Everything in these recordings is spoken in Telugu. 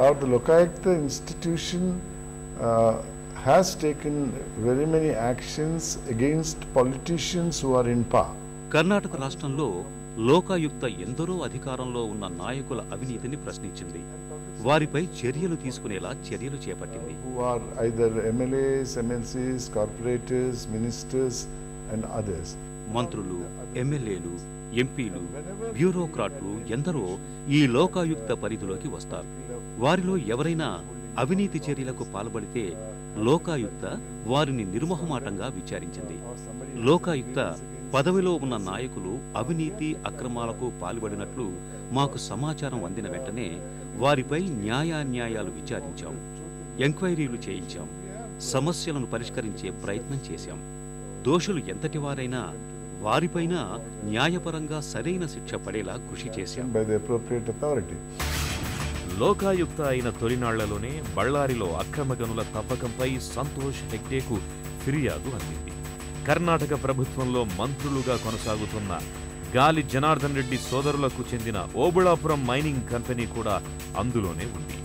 or the Lokayukta institution uh, has taken very many actions against politicians who are in power. Karnataka రాష్ట్రంలో లోకాయుక్త ఎందరో అధికారంలో ఉన్న నాయకుల అవినీతిని ప్రశ్నించింది వారిపై చర్యలు తీసుకునేలా చర్యలు చేపట్టింది who are either MLAs, MLCs, corporators, ministers, and others. మంత్రులు ఎమ్మెల్యేలు ఎంపీలు బ్యూరోక్రాట్లు ఎందరో ఈ లోకాయుక్త పరిధిలోకి వస్తారు. వారిలో ఎవరైనా అవినీతి చర్యలకు పాల్పడితే లోకాయుక్త వారిని నిర్మోహమాటంగా విచారించింది. లోకాయుక్త పదవిలో ఉన్న నాయకులు అవినీతి అక్రమాలకు పాల్పడినట్లు మాకు సమాచారం అందిన వెంటనే వారిపై న్యాయాన్యాయాలు విచారించాం ఎంక్వైరీలు చేయించాం సమస్యలను పరిష్కరించే ప్రయత్నం చేశాం. దోషులు ఎంతటి వారైనా వారిపైన న్యాయపరంగా సరైన శిక్ష పడేలా కృషి చేశాం. By the appropriate authority. Lokayukta అయిన తొలినాళ్ళలోనే బళ్ళారిలో అక్రమ గనుల తవ్వకంపై సంతోష్ హెగ్డేకు ఫిర్యాదు అందింది. కర్ణాటక ప్రభుత్వంలో మంత్రులుగా కొనసాగుతున్న గాలి జనార్దన్ రెడ్డి సోదరులకు చెందిన ఓబుళాపురం మైనింగ్ కంపెనీ కూడా అందులోనే ఉంది.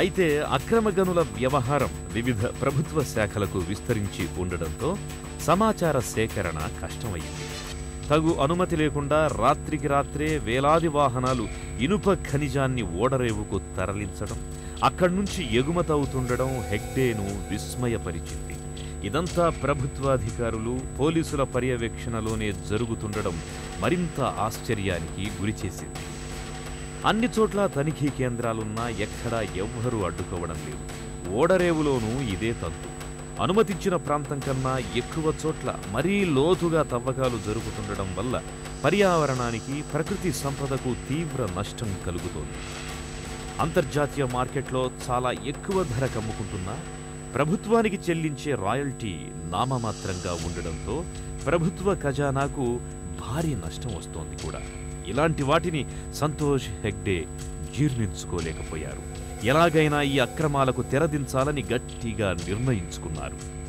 అయితే అక్రమ గనుల వ్యవహారం వివిధ ప్రభుత్వ శాఖలకు విస్తరించి ఉండడంతో సమాచార సేకరణ కష్టమైంది తగు అనుమతి లేకుండా రాత్రికి రాత్రే వేలాది వాహనాలు ఇనుప ఖనిజాన్ని ఓడరేవుకు తరలించడం అక్కడి నుంచి ఎగుమతవుతుండడం హెగ్డేను విస్మయపరిచింది. ఇదంతా ప్రభుత్వాధికారులు పోలీసుల పర్యవేక్షణలోనే జరుగుతుండడం మరింత ఆశ్చర్యానికి గురిచేసింది. అన్ని చోట్ల తనిఖీ కేంద్రాలున్నా ఎక్కడా ఎవ్వరూ అడ్డుకోవడం లేదు. ఓడరేవులోనూ ఇదే తంతు అనుమతించిన ప్రాంతం కన్నా ఎక్కువ చోట్ల మరీ లోతుగా తవ్వకాలు జరుగుతుండడం వల్ల పర్యావరణానికి ప్రకృతి సంపదకు తీవ్ర నష్టం కలుగుతోంది. అంతర్జాతీయ మార్కెట్లో చాలా ఎక్కువ ధర కమ్ముకుంటున్నా ప్రభుత్వానికి చెల్లించే రాయల్టీ నామమాత్రంగా ఉండడంతో ప్రభుత్వ ఖజానాకు భారీ నష్టం వస్తోంది కూడా. ఇలాంటి వాటిని సంతోష్ హెగ్డే జీర్ణించుకోలేకపోయారు. ఎలాగైనా ఈ అక్రమాలకు తెరదించాలని గట్టిగా నిర్ణయించుకున్నారు.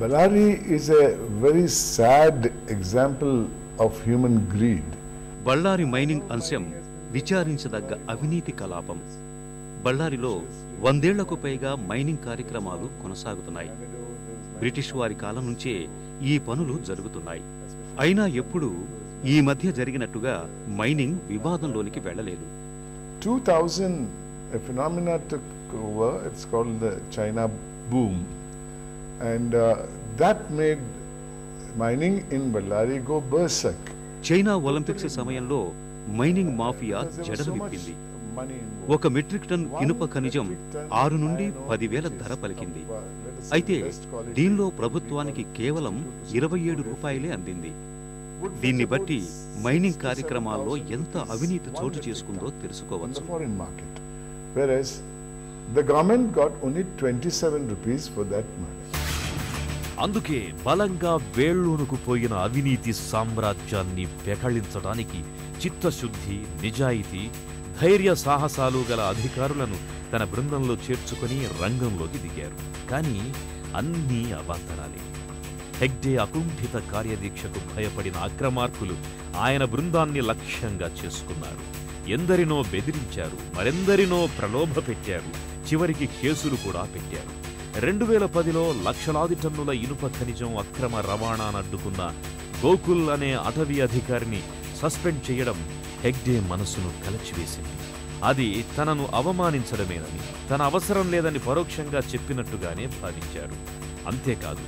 Ballari is a very sad example of human greed. Ballari mining అంశం విచారించదగ్గ అవినీతి కలాపం. బళ్ళారిలో వందేళ్ళకు పైగా మైనింగ్ కార్యక్రమాలు కొనసాగుతున్నాయి. బ్రిటిష్ వారి కాలం నుంచే ఈ పనులు జరుగుతున్నాయి. అయినా ఎప్పుడూ ఈ మధ్య జరిగినట్టుగా మైనింగ్ వివాదంలోనికి వెళ్ళలేదు. 2000, a phenomena took over, it's called the China boom. And uh, that made mining in Ballari go berserk. China Olympics సమయంలో మైనింగ్ మాఫియా జడలు విప్పింది. ఒక మెట్రిక్ టన్ ఇనుప ఖనిజం ఆరు నుండి పదివేల ధర పలికింది అయితే దీనిలో ప్రభుత్వానికి కేవలం ఇరవై ఏడు రూపాయలే అందింది దీన్ని బట్టి మైనింగ్ కార్యక్రమాల్లో ఎంత అవినీతి చోటు చేసుకుందో తెలుసుకోవచ్చు. Whereas the government got only 27 rupees for that money. అందుకే బలంగా వేళ్ళూనుకు పోయిన అవినీతి సామ్రాజ్యాన్ని పెకళించడానికి చిత్తశుద్ధి నిజాయితీ ధైర్య సాహసాలు గల అధికారులను తన బృందంలో చేర్చుకొని రంగంలోకి దిగారు. కానీ అన్నీ అవాంతరాలే. హెగ్డే అకుంఠిత కార్యదీక్షకు భయపడిన అక్రమార్కులు ఆయన బృందాన్ని లక్ష్యంగా చేసుకున్నారు. ఎందరినో బెదిరించారు మరెందరినో ప్రలోభ పెట్టారు చివరికి కేసులు కూడా పెట్టారు. రెండు వేల పదిలో లక్షలాది టన్నుల ఇనుప ఖనిజం అక్రమ రవాణాను అడ్డుకున్న గోకుల్ అనే అటవీ అధికారిని సస్పెండ్ చేయడం హెగ్డే మనసును కలచివేసింది. అది తనను అవమానించడమేనని తన అవసరం లేదని పరోక్షంగా చెప్పినట్టుగానే భావించారు. అంతేకాదు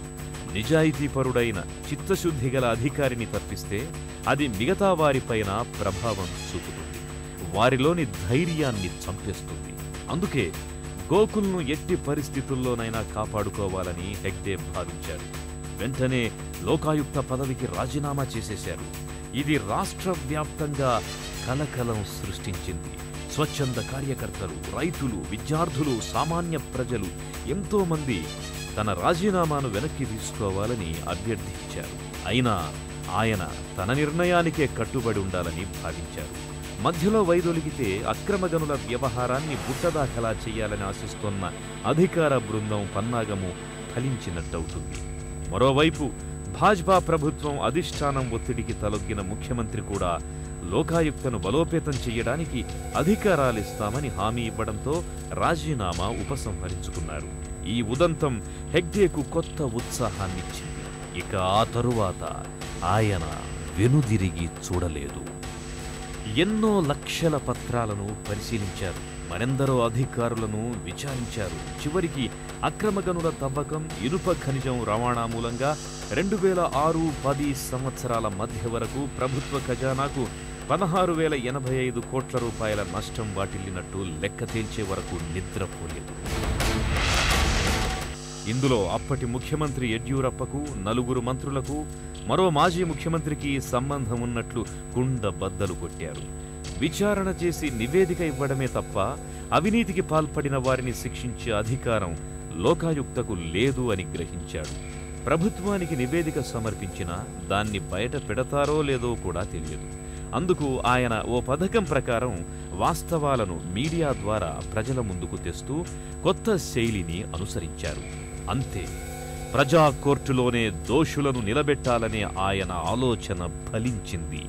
నిజాయితీపరుడైన చిత్తశుద్ధి గల అధికారిని తప్పిస్తే అది మిగతా వారిపైన ప్రభావం చూపుతుంది. వారిలోని ధైర్యాన్ని చంపేస్తుంది. అందుకే గోకుల్ను ఎట్టి పరిస్థితుల్లోనైనా కాపాడుకోవాలని హెగ్డే భావించారు. వెంటనే లోకాయుక్త పదవికి రాజీనామా చేసేశారు. ఇది రాష్ట్ర వ్యాప్తంగా కలకలం సృష్టించింది. స్వచ్ఛంద కార్యకర్తలు రైతులు విద్యార్థులు సామాన్య ప్రజలు ఎంతో మంది తన రాజీనామాను వెనక్కి తీసుకోవాలని అభ్యర్థించారు. అయినా ఆయన తన నిర్ణయానికే కట్టుబడి ఉండాలని భావించారు. మధ్యలో వైదొలిగితే అక్రమ గనుల వ్యవహారాన్ని బుట్టదాఖలా చేయాలని ఆశిస్తోన్న అధికార బృందం పన్నాగము ఫలించినట్టవుతుంది. మరోవైపు భాజపా ప్రభుత్వం అధిష్టానం ఒత్తిడికి తలొగ్గిన ముఖ్యమంత్రి కూడా లోకాయుక్తను బలోపేతం చేయడానికి అధికారాలిస్తామని హామీ ఇవ్వడంతో రాజీనామా ఉపసంహరించుకున్నారు. ఈ ఉదంతం హెగ్డేకు కొత్త ఉత్సాహాన్నిచ్చింది. ఇక ఆ తరువాత ఆయన వెనుదిరిగి చూడలేదు. ఎన్నో లక్షల పత్రాలను పరిశీలించారు. మరెందరో అధికారులను విచారించారు. చివరికి అక్రమ గనుల తవ్వకం ఇనుప ఖనిజం రవాణా మూలంగా రెండు వేల ఆరు పది సంవత్సరాల మధ్య వరకు ప్రభుత్వ ఖజానాకు పదహారు వేల ఎనభై ఐదు కోట్ల రూపాయల నష్టం వాటిల్లినట్టు లెక్క తేల్చే వరకు నిద్రపోలేదు. ఇందులో అప్పటి ముఖ్యమంత్రి యడ్యూరప్పకు నలుగురు మంత్రులకు మరో మాజీ ముఖ్యమంత్రికి సంబంధం ఉన్నట్లు కుండ బద్దలు కొట్టారు. విచారణ చేసి నివేదిక ఇవ్వడమే తప్ప అవినీతికి పాల్పడిన వారిని శిక్షించే అధికారం లోకాయుక్తకు లేదు అని గ్రహించాడు. ప్రభుత్వానికి నివేదిక సమర్పించినా దాన్ని బయట పెడతారో లేదో కూడా తెలియదు. అందుకు ఆయన ఓ పథకం ప్రకారం వాస్తవాలను మీడియా ద్వారా ప్రజల ముందుకు తెస్తూ కొత్త శైలిని అనుసరించారు. అంతే. ప్రజా కోర్టులోనే దోషులను నిలబెట్టాలనే ఆయన ఆలోచన ఫలించింది.